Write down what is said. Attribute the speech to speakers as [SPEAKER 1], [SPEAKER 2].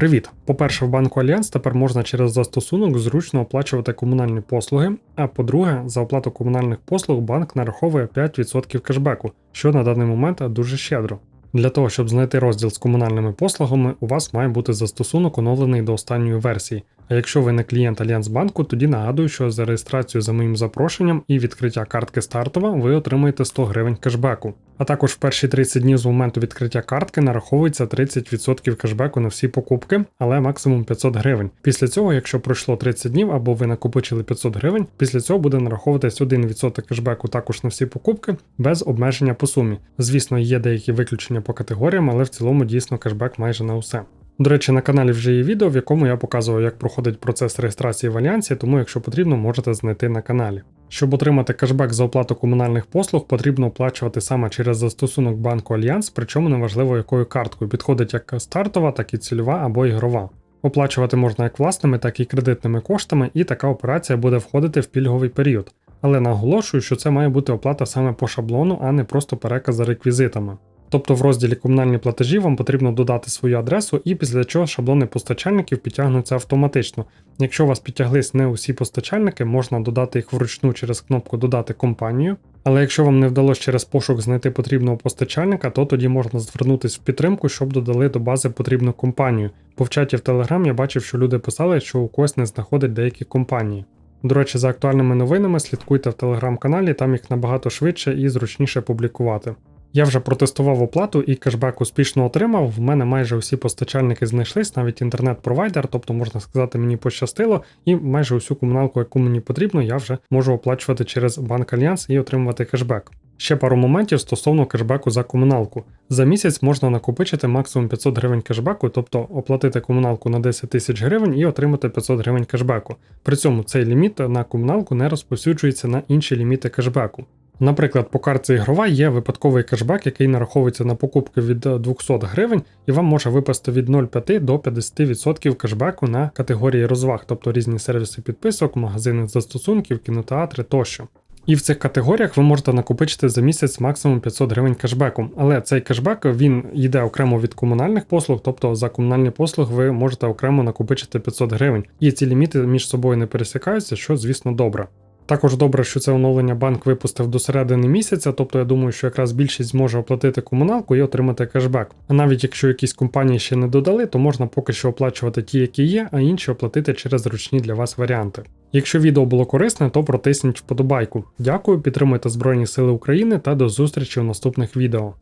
[SPEAKER 1] Привіт! По-перше, в банку Альянс тепер можна через застосунок зручно оплачувати комунальні послуги. А по-друге, за оплату комунальних послуг банк нараховує 5% кешбеку, що на даний момент дуже щедро. Для того, щоб знайти розділ з комунальними послугами, у вас має бути застосунок оновлений до останньої версії. А якщо ви не клієнт Альянсбанку, тоді нагадую, що за реєстрацію за моїм запрошенням і відкриття картки стартова ви отримаєте 100 гривень кешбеку. А також в перші 30 днів з моменту відкриття картки нараховується 30% кешбеку на всі покупки, але максимум 500 гривень. Після цього, якщо пройшло 30 днів або ви накопичили 500 гривень, після цього буде нараховуватись 1% кешбеку також на всі покупки без обмеження по сумі. Звісно, є деякі виключення по категоріям, але в цілому дійсно кешбек майже на усе. До речі, на каналі вже є відео, в якому я показував, як проходить процес реєстрації в Альянсі, тому якщо потрібно, можете знайти на каналі. Щоб отримати кешбек за оплату комунальних послуг, потрібно оплачувати саме через застосунок банку Альянс, причому неважливо якою карткою підходить як стартова, так і цільова або ігрова. Оплачувати можна як власними, так і кредитними коштами, і така операція буде входити в пільговий період. Але наголошую, що це має бути оплата саме по шаблону, а не просто переказ за реквізитами. Тобто в розділі комунальні платежі вам потрібно додати свою адресу, і після чого шаблони постачальників підтягнуться автоматично. Якщо у вас підтяглись не усі постачальники, можна додати їх вручну через кнопку Додати компанію. Але якщо вам не вдалося через пошук знайти потрібного постачальника, то тоді можна звернутися в підтримку, щоб додали до бази потрібну компанію. Бо в чаті в Telegram я бачив, що люди писали, що у когось не знаходить деякі компанії. До речі, за актуальними новинами слідкуйте в телеграм-каналі, там їх набагато швидше і зручніше публікувати. Я вже протестував оплату і кешбек успішно отримав. В мене майже усі постачальники знайшлись, навіть інтернет-провайдер, тобто можна сказати, мені пощастило, і майже усю комуналку, яку мені потрібно, я вже можу оплачувати через банк Альянс і отримувати кешбек. Ще пару моментів стосовно кешбеку за комуналку. За місяць можна накопичити максимум 500 гривень кешбеку, тобто оплатити комуналку на 10 тисяч гривень і отримати 500 гривень кешбеку. При цьому цей ліміт на комуналку не розповсюджується на інші ліміти кешбеку. Наприклад, по картці ігрова є випадковий кешбек, який нараховується на покупки від 200 гривень, і вам може випасти від 0,5 до 50% кешбеку на категорії розваг, тобто різні сервіси підписок, магазини застосунків, кінотеатри тощо. І в цих категоріях ви можете накопичити за місяць максимум 500 гривень кешбеку. Але цей кешбек він йде окремо від комунальних послуг, тобто за комунальні послуги ви можете окремо накопичити 500 гривень. І ці ліміти між собою не пересікаються, що звісно добре. Також добре, що це оновлення банк випустив до середини місяця, тобто я думаю, що якраз більшість зможе оплатити комуналку і отримати кешбек. А навіть якщо якісь компанії ще не додали, то можна поки що оплачувати ті, які є, а інші оплатити через зручні для вас варіанти. Якщо відео було корисне, то протисніть вподобайку. Дякую, підтримуйте Збройні Сили України та до зустрічі у наступних відео.